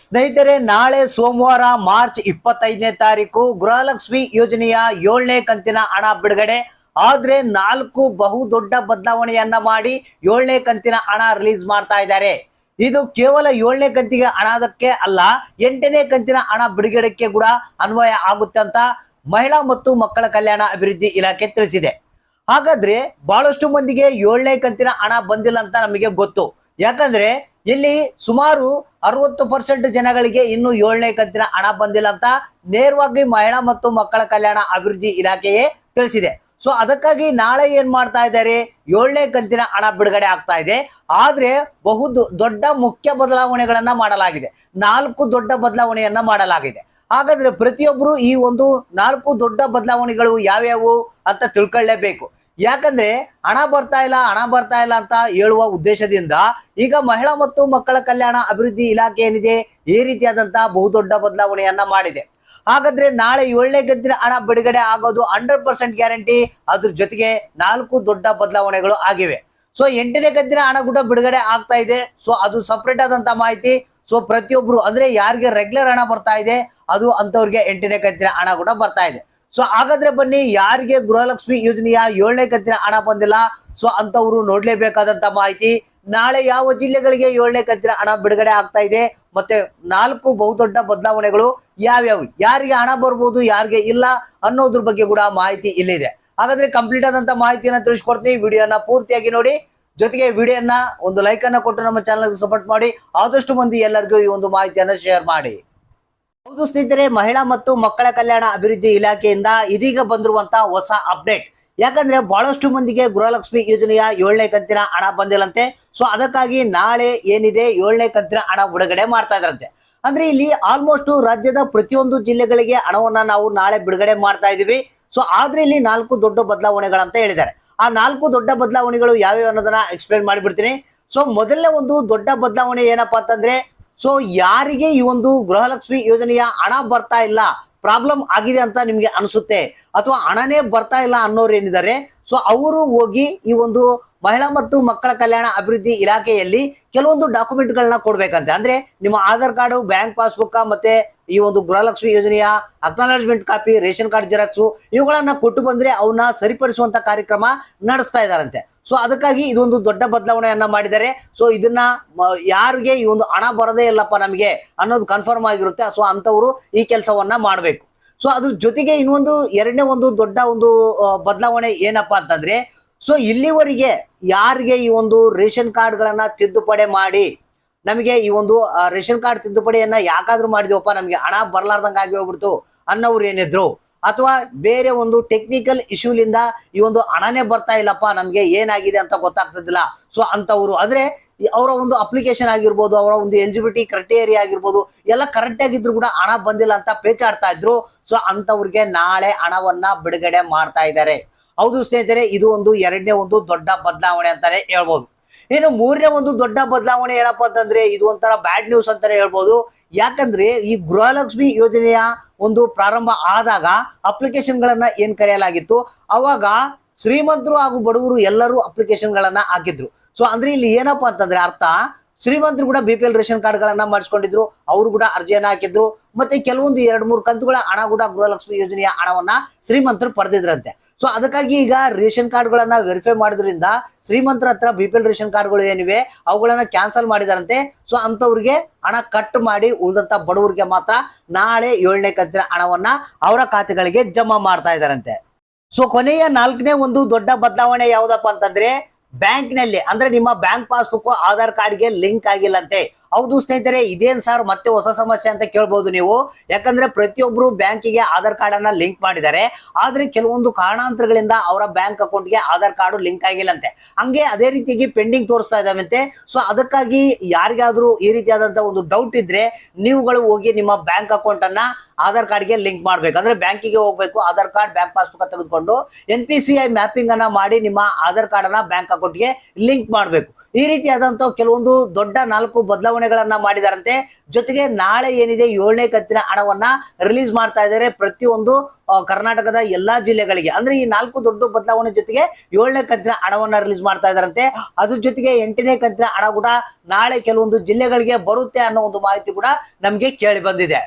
ಸ್ನೇಹಿತರೆ, ನಾಳೆ ಸೋಮವಾರ ಮಾರ್ಚ್ ಇಪ್ಪತ್ತೈದನೇ ತಾರೀಕು ಗೃಹಲಕ್ಷ್ಮಿ ಯೋಜನೆಯ ಏಳನೇ ಕಂತಿನ ಹಣ ಬಿಡುಗಡೆ. ಆದ್ರೆ ನಾಲ್ಕು ಬಹು ದೊಡ್ಡ ಬದಲಾವಣೆಯನ್ನ ಮಾಡಿ ಏಳನೇ ಕಂತಿನ ಹಣ ರಿಲೀಸ್ ಮಾಡ್ತಾ ಇದ್ದಾರೆ. ಇದು ಕೇವಲ ಏಳನೇ ಕಂತಿಗೆ ಹಣದಕ್ಕೆ ಅಲ್ಲ, ಎಂಟನೇ ಕಂತಿನ ಹಣ ಬಿಡುಗಡೆಗೆ ಕೂಡ ಅನ್ವಯ ಆಗುತ್ತೆ ಅಂತ ಮಹಿಳಾ ಮತ್ತು ಮಕ್ಕಳ ಕಲ್ಯಾಣ ಅಭಿವೃದ್ಧಿ ಇಲಾಖೆ ತಿಳಿಸಿದೆ. ಹಾಗಾದ್ರೆ ಬಹಳಷ್ಟು ಮಂದಿಗೆ ಏಳನೇ ಕಂತಿನ ಹಣ ಬಂದಿಲ್ಲ ಅಂತ ನಮಗೆ ಗೊತ್ತು. ಯಾಕಂದ್ರೆ ಇಲ್ಲಿ ಸುಮಾರು ಅರವತ್ತು ಪರ್ಸೆಂಟ್ ಜನಗಳಿಗೆ ಇನ್ನು ಏಳನೇ ಕಂತಿನ ಹಣ ಬಂದಿಲ್ಲ ಅಂತ ನೇರವಾಗಿ ಮಹಿಳಾ ಮತ್ತು ಮಕ್ಕಳ ಕಲ್ಯಾಣ ಅಭಿವೃದ್ಧಿ ಇಲಾಖೆಯೇ ತಿಳಿಸಿದೆ. ಸೊ ಅದಕ್ಕಾಗಿ ನಾಳೆ ಏನ್ ಮಾಡ್ತಾ ಇದ್ದಾರೆ? ಏಳನೇ ಕಂತಿನ ಹಣ ಬಿಡುಗಡೆ ಆಗ್ತಾ ಇದೆ. ಆದ್ರೆ ಬಹು ದೊಡ್ಡ ಮುಖ್ಯ ಬದಲಾವಣೆಗಳನ್ನ ಮಾಡಲಾಗಿದೆ. ನಾಲ್ಕು ದೊಡ್ಡ ಬದಲಾವಣೆಯನ್ನ ಮಾಡಲಾಗಿದೆ. ಹಾಗಾದ್ರೆ ಪ್ರತಿಯೊಬ್ಬರು ಈ ಒಂದು ನಾಲ್ಕು ದೊಡ್ಡ ಬದಲಾವಣೆಗಳು ಯಾವ್ಯಾವು ಅಂತ ತಿಳ್ಕೊಳ್ಳೇಬೇಕು. ಯಾಕಂದ್ರೆ ಹಣ ಬರ್ತಾ ಇಲ್ಲ, ಹಣ ಬರ್ತಾ ಇಲ್ಲ ಅಂತ ಹೇಳುವ ಉದ್ದೇಶದಿಂದ ಈಗ ಮಹಿಳಾ ಮತ್ತು ಮಕ್ಕಳ ಕಲ್ಯಾಣ ಅಭಿವೃದ್ಧಿ ಇಲಾಖೆ ಏನಿದೆ, ಈ ರೀತಿಯಾದಂತಹ ಬಹುದೊಡ್ಡ ಬದಲಾವಣೆಯನ್ನ ಮಾಡಿದೆ. ಹಾಗಾದ್ರೆ ನಾಳೆ ಏಳನೇ ಗದ್ದಿನ ಹಣ ಬಿಡುಗಡೆ ಆಗೋದು ಹಂಡ್ರೆಡ್ ಪರ್ಸೆಂಟ್ ಗ್ಯಾರಂಟಿ ಅದ್ರ ಜೊತೆಗೆ ನಾಲ್ಕು ದೊಡ್ಡ ಬದಲಾವಣೆಗಳು ಆಗಿವೆ. ಸೊ ಎಂಟನೇ ಗದ್ದಿನ ಹಣ ಕೂಡ ಬಿಡುಗಡೆ ಆಗ್ತಾ ಇದೆ. ಸೊ ಅದು ಸಪ್ರೇಟ್ ಆದಂತ ಮಾಹಿತಿ. ಸೊ ಪ್ರತಿಯೊಬ್ರು, ಅಂದ್ರೆ ಯಾರಿಗೆ ರೆಗ್ಯುಲರ್ ಹಣ ಬರ್ತಾ ಇದೆ, ಅದು ಅಂತವ್ರಿಗೆ ಎಂಟನೇ ಕಂತಿನ ಹಣ ಕೂಡ ಬರ್ತಾ ಇದೆ. ಸೊ ಹಾಗಾದ್ರೆ ಬನ್ನಿ, ಯಾರಿಗೆ ಗೃಹಲಕ್ಷ್ಮಿ ಯೋಜನೆಯ ಏಳನೇ ಕಂತಿನ ಹಣ ಬಂದಿಲ್ಲ? ಸೊ ಅಂತವರು ನೋಡ್ಲೇಬೇಕಾದಂತ ಮಾಹಿತಿ. ನಾಳೆ ಯಾವ ಜಿಲ್ಲೆಗಳಿಗೆ ಏಳನೇ ಕಂತಿನ ಹಣ ಬಿಡುಗಡೆ ಆಗ್ತಾ ಇದೆ? ಮತ್ತೆ ನಾಲ್ಕು ಬಹುದೊಡ್ಡ ಬದಲಾವಣೆಗಳು ಯಾವ್ಯಾವು? ಯಾರಿಗೆ ಹಣ ಬರ್ಬೋದು, ಯಾರಿಗೆ ಇಲ್ಲ ಅನ್ನೋದ್ರ ಬಗ್ಗೆ ಕೂಡ ಮಾಹಿತಿ ಇಲ್ಲಿದೆ ಹಾಗಾದ್ರೆ ಕಂಪ್ಲೀಟ್ ಆದಂತ ಮಾಹಿತಿಯನ್ನ ತಿಳಿಸ್ಕೊಡ್ತೀನಿ. ವಿಡಿಯೋನ ಪೂರ್ತಿಯಾಗಿ ನೋಡಿ. ಜೊತೆಗೆ ವಿಡಿಯೋನ ಒಂದು ಲೈಕ್ ಅನ್ನ ಕೊಟ್ಟು ನಮ್ಮ ಚಾನಲ್ ಸಪೋರ್ಟ್ ಮಾಡಿ. ಆದಷ್ಟು ಮಂದಿ ಎಲ್ಲರಿಗೂ ಈ ಒಂದು ಮಾಹಿತಿಯನ್ನ ಶೇರ್ ಮಾಡಿ. ಹೌದು ಸ್ನೇಹಿತರೆ ಮಹಿಳಾ ಮತ್ತು ಮಕ್ಕಳ ಕಲ್ಯಾಣ ಅಭಿವೃದ್ಧಿ ಇಲಾಖೆಯಿಂದ ಇದೀಗ ಬಂದಿರುವಂತಹ ಹೊಸ ಅಪ್ಡೇಟ್. ಯಾಕಂದ್ರೆ ಬಹಳಷ್ಟು ಮಂದಿಗೆ ಗೃಹಲಕ್ಷ್ಮಿ ಯೋಜನೆಯ ಏಳನೇ ಕಂತಿನ ಹಣ ಬಂದಿಲ್ಲಂತೆ. ಸೊ ಅದಕ್ಕಾಗಿ ನಾಳೆ ಏನಿದೆ ಏಳನೇ ಕಂತಿನ ಹಣ ಬಿಡುಗಡೆ ಮಾಡ್ತಾ ಇದ್ರಂತೆ ಅಂದ್ರೆ ಇಲ್ಲಿ ಆಲ್ಮೋಸ್ಟ್ ರಾಜ್ಯದ ಪ್ರತಿಯೊಂದು ಜಿಲ್ಲೆಗಳಿಗೆ ಹಣವನ್ನ ನಾವು ನಾಳೆ ಬಿಡುಗಡೆ ಮಾಡ್ತಾ ಇದೀವಿ ಸೊ ಆದ್ರೆ ಇಲ್ಲಿ ನಾಲ್ಕು ದೊಡ್ಡ ಬದಲಾವಣೆಗಳಂತ ಹೇಳಿದ್ದಾರೆ. ಆ ನಾಲ್ಕು ದೊಡ್ಡ ಬದಲಾವಣೆಗಳು ಯಾವ್ಯಾವ ಅನ್ನೋದನ್ನ ಎಕ್ಸ್ಪ್ಲೇನ್ ಮಾಡಿಬಿಡ್ತೀನಿ. ಸೊ ಮೊದಲನೇ ಒಂದು ದೊಡ್ಡ ಬದಲಾವಣೆ ಏನಪ್ಪಾ ಅಂತಂದ್ರೆ ಸೊ ಯಾರಿಗೆ ಈ ಒಂದು ಗೃಹಲಕ್ಷ್ಮಿ ಯೋಜನೆಯ ಹಣ ಬರ್ತಾ ಇಲ್ಲ, ಪ್ರಾಬ್ಲಮ್ ಆಗಿದೆ ಅಂತ ನಿಮಗೆ ಅನಿಸುತ್ತೆ, ಅಥವಾ ಹಣನೇ ಬರ್ತಾ ಇಲ್ಲ ಅನ್ನೋರು ಏನಿದ್ದಾರೆ ಸೊ ಅವರು ಹೋಗಿ ಈ ಒಂದು ಮಹಿಳಾ ಮತ್ತು ಮಕ್ಕಳ ಕಲ್ಯಾಣ ಅಭಿವೃದ್ಧಿ ಇಲಾಖೆಯಲ್ಲಿ ಕೆಲವೊಂದು ಡಾಕ್ಯುಮೆಂಟ್ ಗಳನ್ನ ಕೊಡ್ಬೇಕಂತೆ. ಅಂದ್ರೆ ನಿಮ್ಮ ಆಧಾರ್ ಕಾರ್ಡು, ಬ್ಯಾಂಕ್ ಪಾಸ್ಬುಕ್ ಮತ್ತೆ ಈ ಒಂದು ಗೃಹಲಕ್ಷ್ಮಿ ಯೋಜನೆಯ acknowledgement copy ration card xerox ಇವುಗಳನ್ನ ಕೊಟ್ಟು ಬಂದ್ರೆ ಅವನ್ನ ಸರಿಪಡಿಸುವಂತ ಕಾರ್ಯಕ್ರಮ ನಡೆಸ್ತಾ ಇದಾರಂತೆ ಸೊ ಅದಕ್ಕಾಗಿ ಇದೊಂದು ದೊಡ್ಡ ಬದಲಾವಣೆಯನ್ನ ಮಾಡಿದ್ದಾರೆ. ಸೊ ಇದನ್ನ ಯಾರಿಗೆ ಈ ಒಂದು ಹಣ ಬರದೇ ಇಲ್ಲಪ್ಪ ನಮಗೆ ಅನ್ನೋದು ಕನ್ಫರ್ಮ್ ಆಗಿರುತ್ತೆ. ಸೊ ಅಂತವರು ಈ ಕೆಲಸವನ್ನ ಮಾಡಬೇಕು. ಸೊ ಅದ್ರ ಜೊತೆಗೆ ಇನ್ನೊಂದು ಎರಡನೇ ಒಂದು ದೊಡ್ಡ ಒಂದು ಬದಲಾವಣೆ ಏನಪ್ಪಾ ಅಂತಂದ್ರೆ ಸೊ ಇಲ್ಲಿವರೆಗೆ ಯಾರಿಗೆ ಈ ಒಂದು ರೇಷನ್ ಕಾರ್ಡ್ಗಳನ್ನ ತಿದ್ದುಪಡಿ ಮಾಡಿ, ನಮಗೆ ಈ ಒಂದು ರೇಷನ್ ಕಾರ್ಡ್ ತಿದ್ದುಪಡಿಯನ್ನ ಯಾಕಾದ್ರೂ ಮಾಡಿದ್ವಪ್ಪ, ನಮಗೆ ಹಣ ಬರ್ಲಾರ್ದಂಗ ಆಗಿ ಹೋಗ್ಬಿಡ್ತು ಅನ್ನೋರು ಏನಿದ್ರು ಅಥವಾ ಬೇರೆ ಒಂದು ಟೆಕ್ನಿಕಲ್ ಇಶ್ಯೂಲಿಂದ ಈ ಒಂದು ಹಣನೇ ಬರ್ತಾ ಇಲ್ಲಪ್ಪ, ನಮಗೆ ಏನಾಗಿದೆ ಅಂತ ಗೊತ್ತಾಗ್ತದಿಲ್ಲ. ಸೊ ಅಂತವರು ಅಂದ್ರೆ ಅವರ ಒಂದು ಅಪ್ಲಿಕೇಶನ್ ಆಗಿರ್ಬೋದು, ಅವರ ಒಂದು ಎಲಿಜಿಬಿಲಿಟಿ ಕ್ರೈಟೇರಿಯಾ ಆಗಿರ್ಬೋದು, ಎಲ್ಲ ಕರೆಕ್ಟ್ ಆಗಿದ್ರು ಕೂಡ ಹಣ ಬಂದಿಲ್ಲ ಅಂತ ಪೇಚಾಡ್ತಾ ಇದ್ರು. ಸೊ ಅಂತವ್ರಿಗೆ ನಾಳೆ ಹಣವನ್ನ ಬಿಡುಗಡೆ ಮಾಡ್ತಾ ಇದ್ದಾರೆ. ಹೌದು ಸ್ನೇಹಿತರೆ, ಇದು ಒಂದು ಎರಡನೇ ಒಂದು ದೊಡ್ಡ ಬದಲಾವಣೆ ಅಂತಾನೆ ಹೇಳ್ಬೋದು. ಇನ್ನು ಮೂರನೇ ಒಂದು ದೊಡ್ಡ ಬದಲಾವಣೆ ಏನಪ್ಪಾ ಅಂತಂದ್ರೆ, ಇದು ಒಂಥರ ಬ್ಯಾಡ್ ನ್ಯೂಸ್ ಅಂತಾನೆ ಹೇಳ್ಬೋದು. ಯಾಕಂದ್ರೆ ಈ ಗೃಹಲಕ್ಷ್ಮಿ ಯೋಜನೆಯ ಒಂದು ಪ್ರಾರಂಭ ಆದಾಗ ಅಪ್ಲಿಕೇಶನ್ ಗಳನ್ನ ಏನ್ ಕರೆಯಲಾಗಿತ್ತು? ಅವಾಗ ಶ್ರೀಮಂತರು ಹಾಗೂ ಬಡವರು ಎಲ್ಲರೂ ಅಪ್ಲಿಕೇಶನ್ ಗಳನ್ನ ಹಾಕಿದ್ರು. ಸೊ ಅಂದ್ರೆ ಇಲ್ಲಿ ಏನಪ್ಪಾ ಅಂತಂದ್ರೆ ಅರ್ಥ, ಶ್ರೀಮಂತರು ಕೂಡ B P L ration card ಗಳನ್ನ ಮಾಡಿಸ್ಕೊಂಡಿದ್ರು, ಅವರು ಕೂಡ ಅರ್ಜಿಯನ್ನ ಹಾಕಿದ್ರು, ಮತ್ತೆ ಕೆಲವೊಂದು ಎರಡ್ ಮೂರು ಕಂತುಗಳ ಹಣ ಕೂಡ ಗೃಹಲಕ್ಷ್ಮಿ ಯೋಜನೆಯ ಹಣವನ್ನ ಶ್ರೀಮಂತರು ಪಡೆದಿದ್ರಂತೆ. ಸೊ ಅದಕ್ಕಾಗಿ ಈಗ ರೇಷನ್ ಕಾರ್ಡ್ಗಳನ್ನ ವೆರಿಫೈ ಮಾಡೋದ್ರಿಂದ ಶ್ರೀಮಂತರ ಹತ್ರ ಬಿ ಪಿ ಎಲ್ ರೇಷನ್ ಕಾರ್ಡ್ಗಳು ಏನಿವೆ, ಅವುಗಳನ್ನ ಕ್ಯಾನ್ಸಲ್ ಮಾಡಿದಾರಂತೆ. ಸೊ ಅಂತವ್ರಿಗೆ ಹಣ ಕಟ್ ಮಾಡಿ ಉಳಿದಂತ ಬಡವರಿಗೆ ಮಾತ್ರ ನಾಳೆ ಏಳನೇ ಕಂತಿನ ಹಣವನ್ನ ಅವರ ಖಾತೆಗಳಿಗೆ ಜಮಾ ಮಾಡ್ತಾ ಇದಾರಂತೆ. ಸೊ ಕೊನೆಯ ನಾಲ್ಕನೇ ಒಂದು ದೊಡ್ಡ ಬದಲಾವಣೆ ಯಾವ್ದಪ್ಪ ಅಂತಂದ್ರೆ ಬ್ಯಾಂಕ್ನಲ್ಲಿ ಅಂದ್ರೆ ನಿಮ್ಮ ಬ್ಯಾಂಕ್ ಪಾಸ್ಬುಕ್ ಆಧಾರ್ ಕಾರ್ಡ್ಗೆ ಲಿಂಕ್ ಆಗಿಲ್ಲಂತೆ. ಹೌದು ಸ್ನೇಹಿತರೆ, ಇದೇನ್ ಸರ್ ಮತ್ತೆ ಹೊಸ ಸಮಸ್ಯೆ ಅಂತ ಕೇಳ್ಬೋದು ನೀವು. ಯಾಕಂದ್ರೆ ಪ್ರತಿಯೊಬ್ರು ಬ್ಯಾಂಕಿಗೆ ಆಧಾರ್ ಕಾರ್ಡ್ ಅನ್ನ ಲಿಂಕ್ ಮಾಡಿದ್ದಾರೆ. ಆದ್ರೆ ಕೆಲವೊಂದು ಕಾರಣಾಂತರಗಳಿಂದ ಅವರ ಬ್ಯಾಂಕ್ ಅಕೌಂಟ್ಗೆ ಆಧಾರ್ ಕಾರ್ಡ್ ಲಿಂಕ್ ಆಗಿಲ್ಲಂತೆ. ಹಂಗೆ ಅದೇ ರೀತಿಯಾಗಿ ಪೆಂಡಿಂಗ್ ತೋರಿಸ್ತಾ ಇದಾವಂತೆ ಸೊ ಅದಕ್ಕಾಗಿ ಯಾರಿಗಾದ್ರೂ ಈ ರೀತಿಯಾದಂತ ಒಂದು ಡೌಟ್ ಇದ್ರೆ ನೀವುಗಳು ಹೋಗಿ ನಿಮ್ಮ ಬ್ಯಾಂಕ್ ಅಕೌಂಟ್ ಅನ್ನ ಆಧಾರ್ ಕಾರ್ಡ್ಗೆ ಲಿಂಕ್ ಮಾಡ್ಬೇಕು. ಅಂದ್ರೆ ಬ್ಯಾಂಕಿಗೆ ಹೋಗ್ಬೇಕು, ಆಧಾರ್ ಕಾರ್ಡ್ ಬ್ಯಾಂಕ್ ಪಾಸ್ಬುಕ್ ತೆಗೆದುಕೊಂಡು N P C I mapping ಅನ್ನ ಮಾಡಿ ನಿಮ್ಮ ಆಧಾರ್ ಕಾರ್ಡ್ ಅನ್ನ ಬ್ಯಾಂಕ್ ಅಕೌಂಟ್ಗೆ ಲಿಂಕ್ ಮಾಡಬೇಕು. ಈ ರೀತಿಯಾದಂತ ಕೆಲವೊಂದು ದೊಡ್ಡ ನಾಲ್ಕು ಬದಲಾವಣೆಗಳನ್ನ ಮಾಡಿದಾರಂತೆ. ಜೊತೆಗೆ ನಾಳೆ ಏನಿದೆ ಏಳನೇ ಕಂತಿನ ಹಣವನ್ನ ರಿಲೀಸ್ ಮಾಡ್ತಾ ಇದ್ದಾರೆ ಪ್ರತಿಯೊಂದು ಕರ್ನಾಟಕದ ಎಲ್ಲಾ ಜಿಲ್ಲೆಗಳಿಗೆ. ಅಂದ್ರೆ ಈ ನಾಲ್ಕು ದೊಡ್ಡ ಬದಲಾವಣೆ ಜೊತೆಗೆ ಏಳನೇ ಕಂತಿನ ಹಣವನ್ನ ರಿಲೀಸ್ ಮಾಡ್ತಾ ಇದಾರಂತೆ. ಅದ್ರ ಜೊತೆಗೆ ಎಂಟನೇ ಕಂತಿನ ಹಣ ಕೂಡ ನಾಳೆ ಕೆಲವೊಂದು ಜಿಲ್ಲೆಗಳಿಗೆ ಬರುತ್ತೆ ಅನ್ನೋ ಒಂದು ಮಾಹಿತಿ ಕೂಡ ನಮ್ಗೆ ಕೇಳಿ ಬಂದಿದೆ.